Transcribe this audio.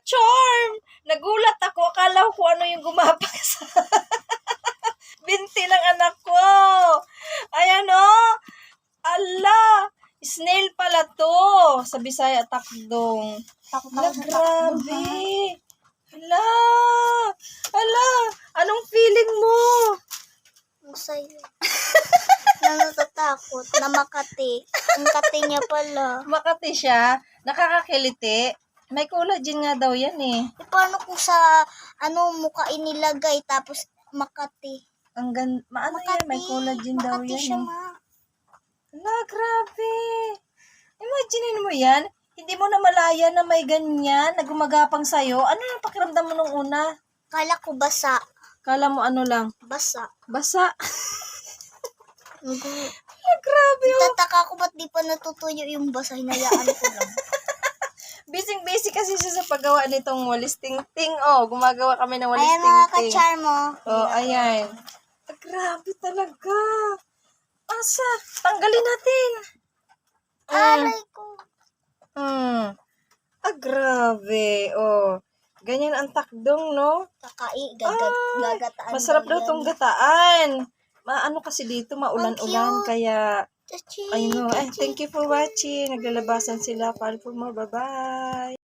Ka-charm! Nagulat ako. Akala ko ano yung gumapak sa binti ng anak ko. Ayan o. Ala! Snail pala to. Sa Bisaya, takdong. Ala, grabe. Ala! Ala! Anong feeling mo? Masaya. na natatakot na Makati. Ang kati niya pala. Makati siya. Nakakakiliti. May collagen nga daw yan eh. E, paano kung sa ano mukha inilagay tapos Makati? Ang gan... Maano yan? May collagen daw Makati yan siya, eh. ma. Ala, grabe. Imagine mo yan. Hindi mo na malaya na may ganyan na gumagapang sa'yo. Ano yung pakiramdam mo nung una? Kala ko basa. Kala mo ano lang? Basa. Basa. Ang gu- grabe oh. Tataka ko ba't di pa natutuyo yung basa. Hinayaan ko lang. Busy-busy kasi siya sa paggawa nitong walis ting-ting. Oh, gumagawa kami ng walis Ayan mga ting-ting. ka-charmo. Oh, ayan. Ah, grabe talaga. Asa? Tanggalin natin. Aray ko. Hmm. Ah, grabe. Oh. Ganyan ang takdong, no? Kakai, gagat, gagataan. Masarap daw tong gataan. Maano kasi dito, maulan-ulan. Kaya, Chachi, I know. Eh, chachi. thank you for watching. Naglalabasan sila. Follow for more. Bye-bye.